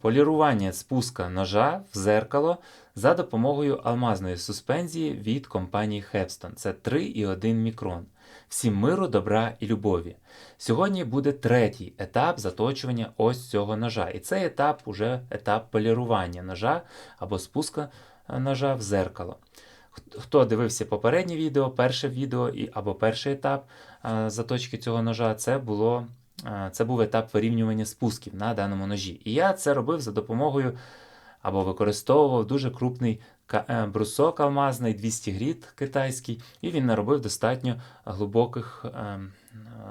полірування спуска ножа в зеркало за допомогою алмазної суспензії від компанії Hepston. Це 3,1 мікрон. Всім миру, добра і любові. Сьогодні буде третій етап заточування ось цього ножа. І цей етап уже етап полірування ножа або спуска е, ножа в зеркало. Хто дивився попереднє відео, перше відео або перший етап е, заточки цього ножа, це було це був етап вирівнювання спусків на даному ножі. І я це робив за допомогою або використовував дуже крупний е, брусок алмазний, 200 гріт китайський, і він наробив достатньо глибоких е,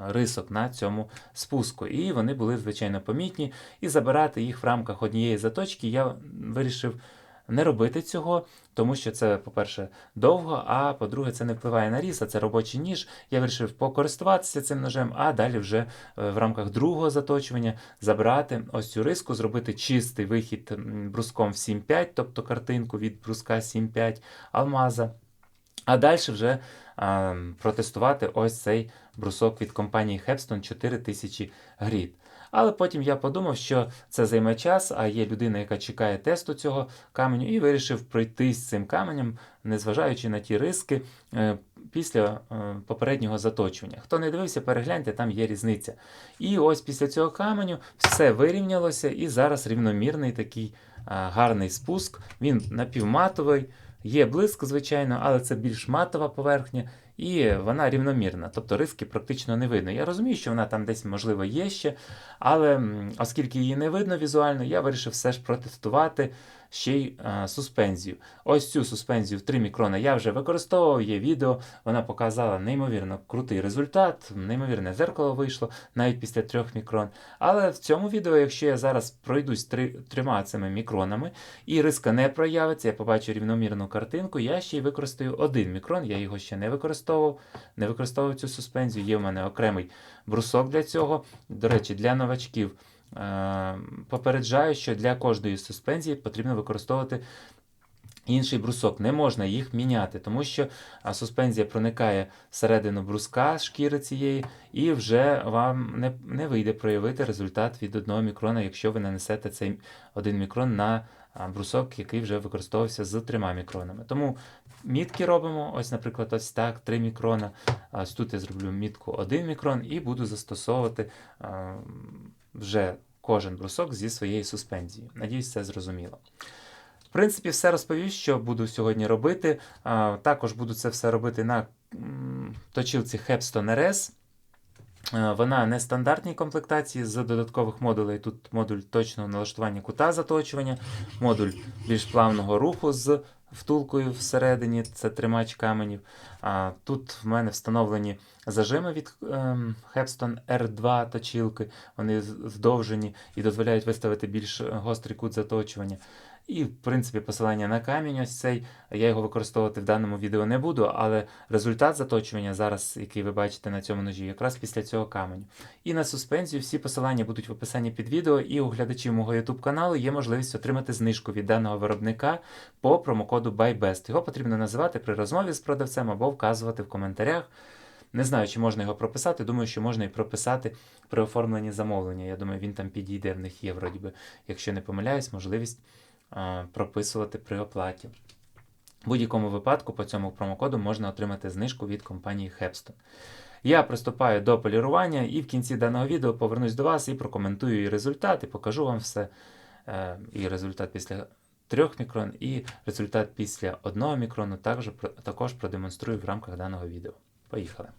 рисок на цьому спуску. І вони були звичайно помітні. І забирати їх в рамках однієї заточки я вирішив не робити цього, тому що це, по-перше, довго, а по-друге, це не впливає на ріс, а це робочий ніж. Я вирішив покористуватися цим ножем, а далі вже е, в рамках другого заточування забрати ось цю риску, зробити чистий вихід бруском в 7.5, тобто картинку від бруска 7.5 алмаза. А далі вже а, протестувати ось цей брусок від компанії Hepston 4000 гріт. Але потім я подумав, що це займе час, а є людина, яка чекає тесту цього каменю, і вирішив пройти з цим каменем, незважаючи на ті риски е, після е, попереднього заточування. Хто не дивився, перегляньте, там є різниця. І ось після цього каменю все вирівнялося, і зараз рівномірний такий гарний спуск. Він напівматовий. Є блиск, звичайно, але це більш матова поверхня, і вона рівномірна, тобто риски практично не видно. Я розумію, що вона там десь, можливо, є ще, але оскільки її не видно візуально, я вирішив все ж протестувати ще й а, суспензію. Ось цю суспензію в 3 мікрона я вже використовував, є відео, вона показала неймовірно крутий результат, неймовірне зеркало вийшло навіть після 3 мікрон. Але в цьому відео, якщо я зараз пройдусь три, трьома цими мікронами, і риска не проявиться, я побачу рівномірну картинку, я ще й використаю один мікрон, я його ще не використовував, не використовував цю суспензію, є в мене окремий брусок для цього. До речі, для новачків е, попереджаю, що для кожної суспензії потрібно використовувати інший брусок. Не можна їх міняти, тому що суспензія проникає всередину бруска шкіри цієї, і вже вам не, не вийде проявити результат від 1 мікрона, якщо ви нанесете цей 1 мікрон на брусок, який вже використовувався з 3 мікронами. Тому мітки робимо, ось, наприклад, ось так, 3 мікрона. Ось тут я зроблю мітку 1 мікрон і буду застосовувати вже кожен брусок зі своєю суспензією. Надіюсь, це зрозуміло. В принципі, все розповів, що буду сьогодні робити. Також буду це все робити на точилці Hepston RS. Вона не стандартній комплектації з додаткових модулей. Тут модуль точного налаштування кута заточування, модуль більш плавного руху з втулкою всередині, це тримач каменів. А, Тут в мене встановлені зажими від ем, Hepston R2 точілки. Вони здовжені і дозволяють виставити більш гострий кут заточування. І, в принципі, посилання на камінь ось цей. Я його використовувати в даному відео не буду, але результат заточування зараз, який ви бачите на цьому ножі, якраз після цього каменю. І на суспензію всі посилання будуть в описанні під відео, і у глядачів мого YouTube каналу є можливість отримати знижку від даного виробника по промокоду BuyBest. Його потрібно називати при розмові з продавцем або вказувати в коментарях. Не знаю, чи можна його прописати. Думаю, що можна і прописати при оформленні замовлення. Я думаю, він там підійде, в них є, вроді би, якщо не помиляюсь, можливість прописувати при оплаті. В будь-якому випадку по цьому промокоду можна отримати знижку від компанії Hepston. Я приступаю до полірування і в кінці даного відео повернусь до вас і прокоментую і результат, і покажу вам все. Е, І результат після 3 мікрон, і результат після 1 мікрону також, також продемонструю в рамках даного відео. Поїхали.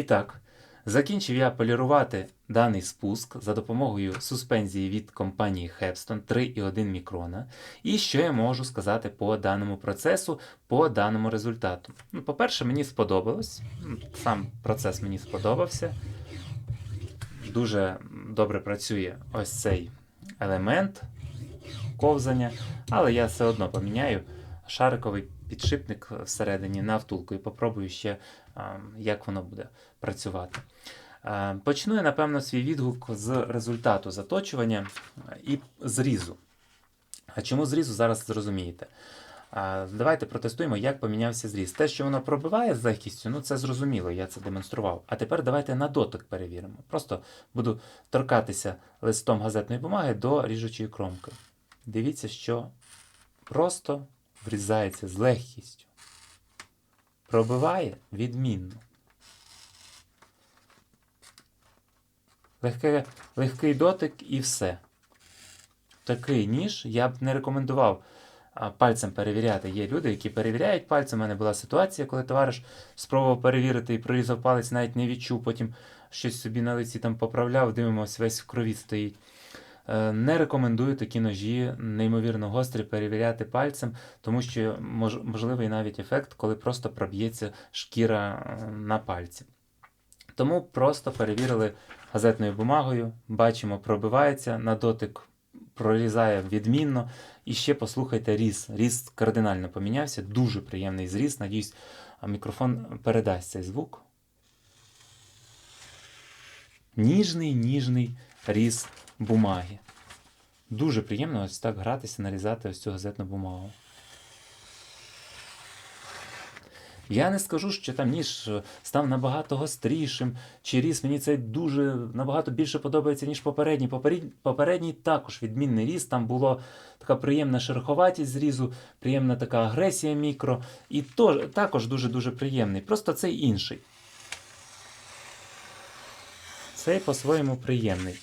І так, закінчив я полірувати даний спуск за допомогою суспензії від компанії Hepston 3,1 мікрона. І що я можу сказати по даному процесу, по даному результату? Ну, по-перше, мені сподобалось. Сам процес мені сподобався. Дуже добре працює ось цей елемент ковзання, але я все одно поміняю шариковий підшипник всередині на втулку і попробую ще, як воно буде працювати. Е, Почну я, напевно, свій відгук з результату заточування е, і зрізу. А чому зрізу зараз зрозумієте? Давайте протестуємо, як помінявся зріз. Те, що воно пробиває з легкістю, ну це зрозуміло, я це демонстрував. А тепер давайте на дотик перевіримо. Просто буду торкатися листом газетної бумаги до ріжучої кромки. Дивіться, що просто врізається з легкістю. Пробиває відмінно. Легке, легкий дотик і все. Такий ніж я б не рекомендував пальцем перевіряти. Є люди, які перевіряють пальцем. У мене була ситуація, коли товариш спробував перевірити і прорізав палець, навіть не відчув, потім щось собі на лиці там поправляв, дивимося, весь в крові стоїть. Е, Не рекомендую такі ножі, неймовірно гострі, перевіряти пальцем, тому що мож, можливий навіть ефект, коли просто проб'ється шкіра е, на пальці. Тому просто перевірили газетною бумагою, бачимо, пробивається на дотик, прорізає відмінно. І ще послухайте різ. Різ кардинально помінявся, дуже приємний зріз. Надіюсь, мікрофон передасть цей звук. Ніжний, ніжний різ бумаги. Дуже приємно ось так гратися, нарізати ось цю газетну бумагу. Я не скажу, що там ніж став набагато гострішим, чи різ мені цей дуже набагато більше подобається, ніж попередній. Попередній, також відмінний різ. Там була така приємна шероховатість зрізу, приємна така агресія мікро. І то, також дуже-дуже приємний. Просто цей інший. Цей по-своєму приємний.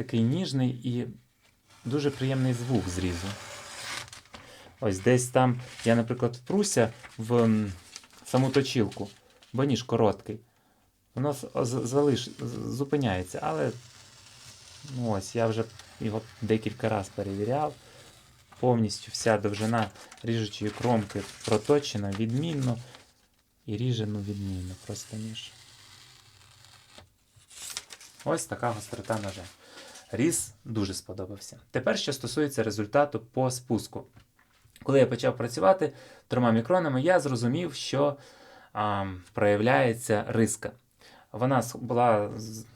Такий ніжний і дуже приємний звук зрізу. Ось десь там я, наприклад, впруся в саму точілку, бо ніж короткий. Воно залиш, зупиняється, але ну, ось я вже його декілька разів перевіряв. Повністю вся довжина ріжучої кромки проточена відмінно і ріжено відмінно, просто ніж. Ось така гострота ножа. Різ дуже сподобався. Тепер, що стосується результату по спуску. Коли я почав працювати трьома мікронами, я зрозумів, що а, проявляється риска. Вона була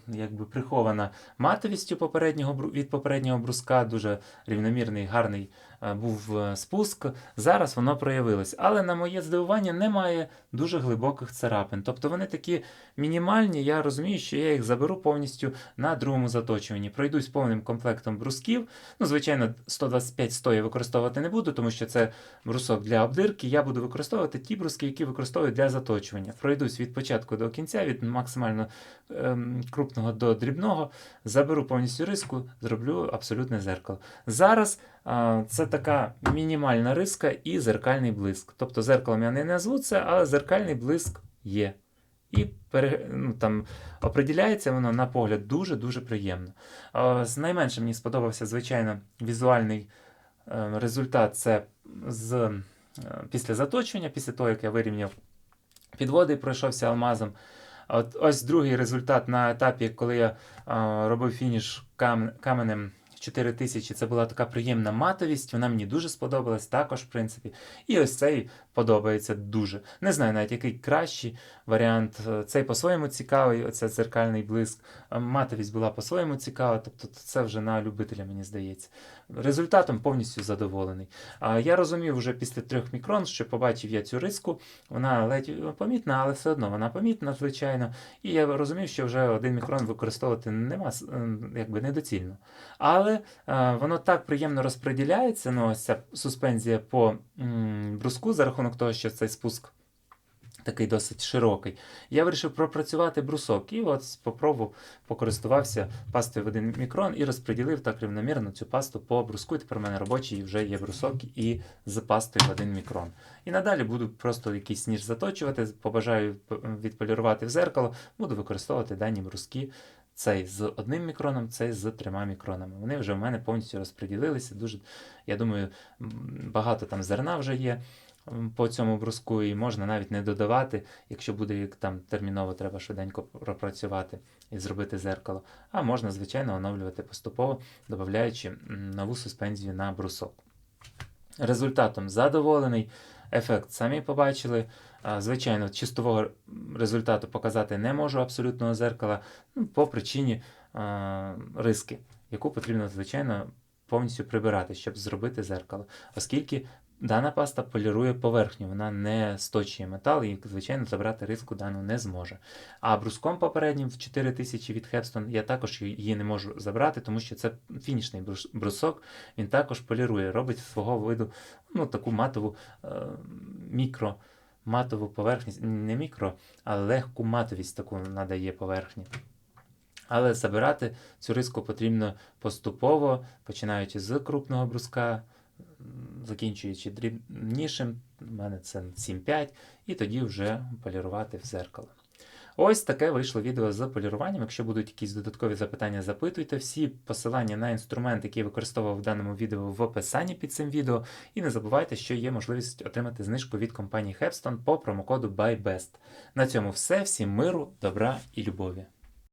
якби прихована матовістю попереднього від попереднього бруска, дуже рівномірний, гарний е, був е, спуск. Зараз воно проявилось. Але на моє здивування немає дуже глибоких царапин. Тобто вони такі мінімальні. Я розумію, що я їх заберу повністю на другому заточуванні. Пройдусь повним комплектом брусків. Ну, звичайно, 125-100 я використовувати не буду, тому що це брусок для обдирки. Я буду використовувати ті бруски, які використовую для заточування. Пройдусь від початку до кінця, від максимально ем, крупного до дрібного, заберу повністю риску, зроблю абсолютне зеркало. Зараз а, це така мінімальна риска і зеркальний блиск. Тобто зеркалом я не назву це, але зеркальний блиск є. І ну, там, оприділяється воно на погляд дуже-дуже приємно. Найменше мені сподобався, звичайно, візуальний е, результат це з, е, після заточення, після того, як я вирівняв підводи і пройшовся алмазом. От Ось другий результат на етапі, коли я робив фініш каменем. 4 тисячі це була така приємна матовість, вона мені дуже сподобалась, також, в принципі. І ось цей подобається дуже. Не знаю навіть який кращий варіант. Е, цей по-своєму цікавий, оце дзеркальний блиск. Е, матовість була по-своєму цікава, тобто це вже на любителя, мені здається. Результатом повністю задоволений. А я розумів вже після трьох мікрон, що побачив я цю риску, вона ледь помітна, але все одно вона помітна, звичайно. І я розумів, що вже один мікрон використовувати нема е, якби недоцільно. Але е, воно так приємно розподіляється, ну, ось ця суспензія по бруску за рахунок того, що цей спуск такий досить широкий. Я вирішив пропрацювати брусок і от спробував, покористувався пастою в 1 мікрон і розподілив так рівномірно цю пасту по бруску. І тепер у мене робочий вже є брусок і з пастою в 1 мікрон. І надалі буду просто якийсь ніж заточувати, побажаю відполірувати в зеркало, буду використовувати дані бруски. Цей з одним мікроном, цей з трьома мікронами. Вони вже в мене повністю розподілилися. Дуже, я думаю, багато там зерна вже є по цьому бруску, і можна навіть не додавати, якщо буде як там терміново треба швиденько пропрацювати і зробити зеркало. А можна, звичайно, оновлювати поступово, додаючи нову суспензію на брусок. Результатом задоволений. Ефект самі побачили. Звичайно, чистового результату показати не можу абсолютного зеркала ну, по причині а, риски, яку потрібно, звичайно, повністю прибирати, щоб зробити зеркало. Оскільки дана паста полірує поверхню, вона не сточує метал і, звичайно, забрати риску дану не зможе. А бруском попереднім в 4000 від Hepstone я також її не можу забрати, тому що це фінішний брусок, він також полірує, робить свого виду ну, таку матову е, мікро. Матову поверхність, не мікро, а легку матовість таку надає поверхні. Але забирати цю риску потрібно поступово, починаючи з крупного бруска, закінчуючи дрібнішим, у мене це 7-5, і тоді вже полірувати в зеркало. Ось таке вийшло відео з поліруванням. Якщо будуть якісь додаткові запитання, запитуйте. Всі посилання на інструмент, який я використовував в даному відео, в описанні під цим відео. І не забувайте, що є можливість отримати знижку від компанії Hepston по промокоду BuyBest. На цьому все. Всім миру, добра і любові.